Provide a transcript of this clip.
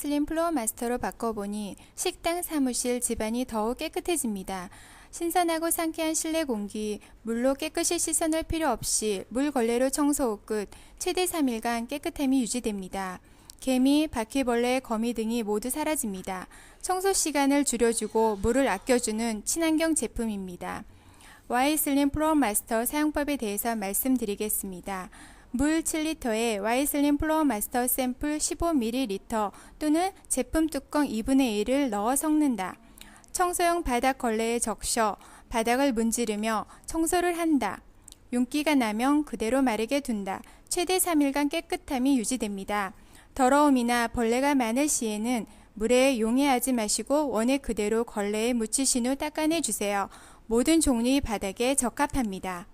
슬림 플로어 마스터로 바꿔보니 식당, 사무실, 집안이 더욱 깨끗해집니다. 신선하고 상쾌한 실내 공기, 물로 깨끗이 씻어낼 필요 없이 물 걸레로 청소 후 끝 최대 3일간 깨끗함이 유지됩니다. 개미, 바퀴벌레, 거미 등이 모두 사라집니다. 청소 시간을 줄여주고 물을 아껴주는 친환경 제품입니다. Y 슬림 플로어 마스터 사용법에 대해서 말씀드리겠습니다. 물 7리터에 Y 슬림 플로어 마스터 샘플 15ml 또는 제품 뚜껑 2분의 1을 넣어 섞는다. 청소용 바닥 걸레에 적셔 바닥을 문지르며 청소를 한다. 윤기가 나면 그대로 마르게 둔다. 최대 3일간 깨끗함이 유지됩니다. 더러움이나 벌레가 많을 시에는 물에 용해하지 마시고 원액 그대로 걸레에 묻히신 후 닦아내 주세요. 모든 종류의 바닥에 적합합니다.